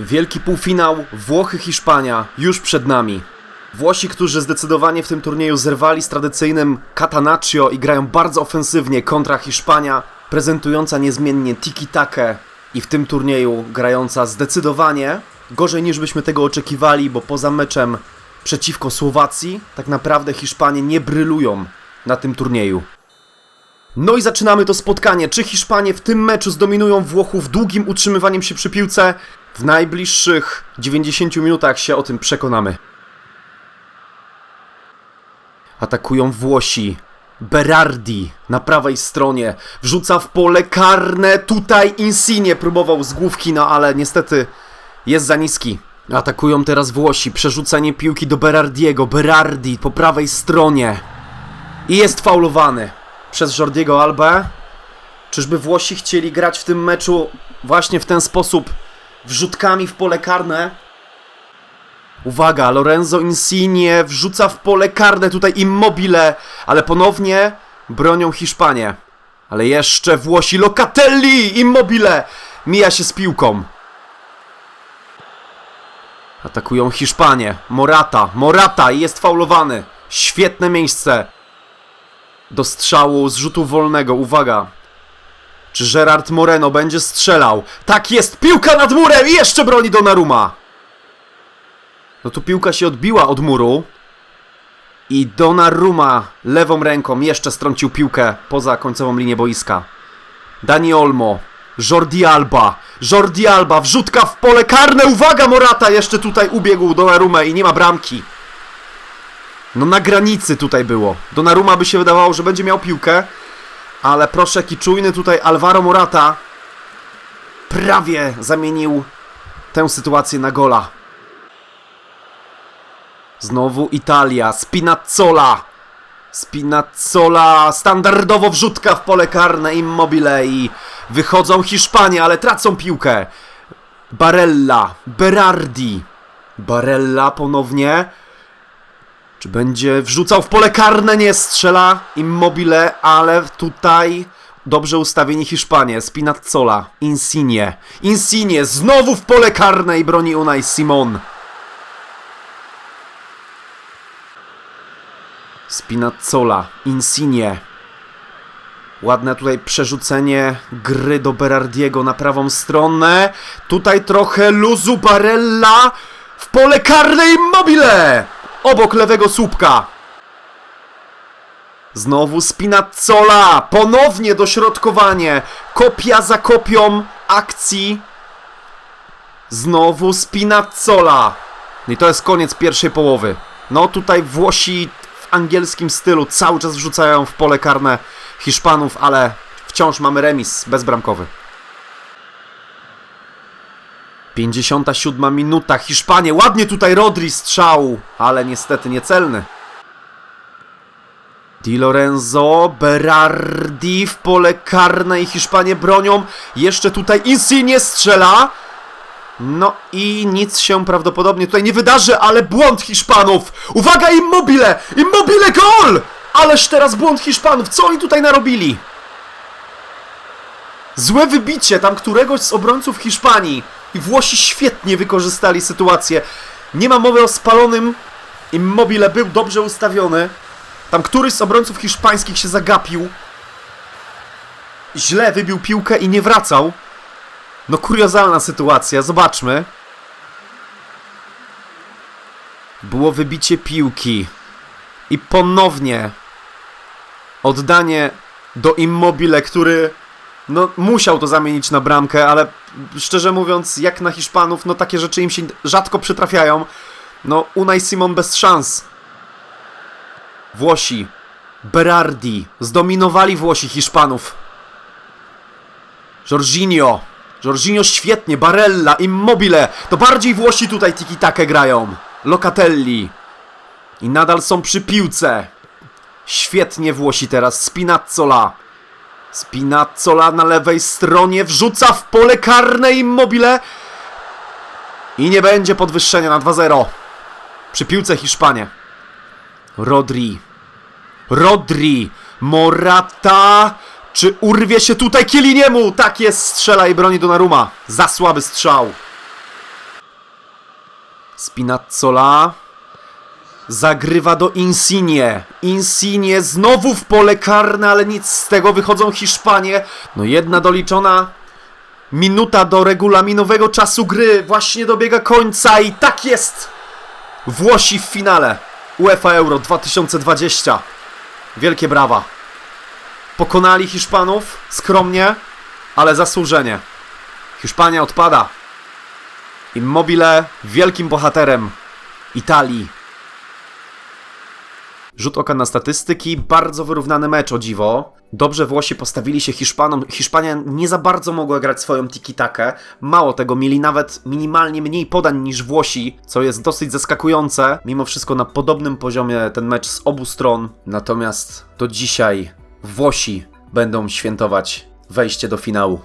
Wielki półfinał Włochy-Hiszpania już przed nami. Włosi, którzy zdecydowanie w tym turnieju zerwali z tradycyjnym Catanaccio i grają bardzo ofensywnie kontra Hiszpania, prezentująca niezmiennie tiki-takę i w tym turnieju grająca zdecydowanie gorzej niż byśmy tego oczekiwali, bo poza meczem przeciwko Słowacji tak naprawdę Hiszpanie nie brylują na tym turnieju. No i zaczynamy to spotkanie. Czy Hiszpanie w tym meczu zdominują Włochów długim utrzymywaniem się przy piłce? W najbliższych 90 minutach się o tym przekonamy. Atakują Włosi. Berardi na prawej stronie wrzuca w pole karne. Tutaj Insigne próbował z główki, no ale niestety jest za niski. Atakują teraz Włosi. Przerzucanie piłki do Berardiego. Berardi po prawej stronie. I jest faulowany przez Jordiego Albę. Czyżby Włosi chcieli grać w tym meczu właśnie w ten sposób, wrzutkami w pole karne? Uwaga, Lorenzo Insigne wrzuca w pole karne tutaj Immobile, ale ponownie bronią Hiszpanie. Ale jeszcze Włosi, Locatelli, Immobile mija się z piłką. Atakują Hiszpanie, Morata, Morata i jest faulowany. Świetne miejsce do strzału z rzutu wolnego. Uwaga. Czy Gerard Moreno będzie strzelał? Tak jest! Piłka nad murem i jeszcze broni Donnarumma! No tu piłka się odbiła od muru. I Donnarumma lewą ręką jeszcze strącił piłkę poza końcową linię boiska. Dani Olmo. Jordi Alba. Jordi Alba. Wrzutka w pole karne. Uwaga Morata jeszcze tutaj ubiegł Donnarumma i nie ma bramki. No na granicy tutaj było. Donnarumma by się wydawało, że będzie miał piłkę, ale proszę, jaki czujny tutaj Alvaro Morata prawie zamienił tę sytuację na gola. Znowu Italia, Spinazzola. Spinazzola, standardowo wrzutka w pole karne, Immobile i wychodzą Hiszpanie, ale tracą piłkę. Barella, Berardi. Barella ponownie. Czy będzie wrzucał w pole karne? Nie strzela Immobile, ale tutaj dobrze ustawieni Hiszpanie. Spinazzola, Insigne. Insigne znowu w pole karne i broni Unai Simon. Spinazzola, Insigne. Ładne tutaj przerzucenie gry do Berardiego na prawą stronę. Tutaj trochę luzu Barella. W pole karne Immobile! Obok lewego słupka. Znowu Spinazzola. Ponownie dośrodkowanie. Kopia za kopią akcji. Znowu Spinazzola. I to jest koniec pierwszej połowy. No tutaj Włosi w angielskim stylu cały czas wrzucają w pole karne Hiszpanów, ale wciąż mamy remis bezbramkowy. 57 minuta, Hiszpanie, ładnie tutaj Rodri strzał, ale niestety niecelny. Di Lorenzo, Berardi w pole karne i Hiszpanie bronią. Jeszcze tutaj Insigne strzela. No i nic się prawdopodobnie tutaj nie wydarzy, ale błąd Hiszpanów. Uwaga, Immobile! Immobile gol! Ależ teraz błąd Hiszpanów. Co oni tutaj narobili? Złe wybicie tam któregoś z obrońców Hiszpanii. I Włosi świetnie wykorzystali sytuację. Nie ma mowy o spalonym. Immobile był dobrze ustawiony. Tam któryś z obrońców hiszpańskich się zagapił. Źle wybił piłkę i nie wracał. No kuriozalna sytuacja, zobaczmy. Było wybicie piłki. I ponownie oddanie do Immobile, który no musiał to zamienić na bramkę, ale szczerze mówiąc, jak na Hiszpanów, no takie rzeczy im się rzadko przytrafiają. No Unai Simon bez szans. Włosi, Berardi, zdominowali Włosi Hiszpanów. Jorginho, Jorginho świetnie, Barella, Immobile, to bardziej Włosi tutaj tiki-takę grają. Locatelli. I nadal są przy piłce. Świetnie Włosi teraz, Spinazzola. Spinazzola na lewej stronie wrzuca w pole karne Immobile. I nie będzie podwyższenia na 2-0. Przy piłce Hiszpanie. Rodri. Rodri. Morata. Czy urwie się tutaj Kieliniemu? Tak jest, strzela i broni Donnarumma. Za słaby strzał. Spinazzola. Zagrywa do Insigne. Insigne znowu w pole karne, ale nic z tego. Wychodzą Hiszpanie. No jedna doliczona. Minuta do regulaminowego czasu gry. Właśnie dobiega końca i tak jest. Włosi w finale. UEFA Euro 2020. Wielkie brawa. Pokonali Hiszpanów skromnie, ale zasłużenie. Hiszpania odpada. Immobile wielkim bohaterem Italii. Rzut oka na statystyki, bardzo wyrównany mecz o dziwo. Dobrze Włosi postawili się Hiszpanom. Hiszpania nie za bardzo mogła grać swoją tiki-takę. Mało tego, mieli nawet minimalnie mniej podań niż Włosi, co jest dosyć zaskakujące. Mimo wszystko na podobnym poziomie ten mecz z obu stron. Natomiast do dzisiaj Włosi będą świętować wejście do finału.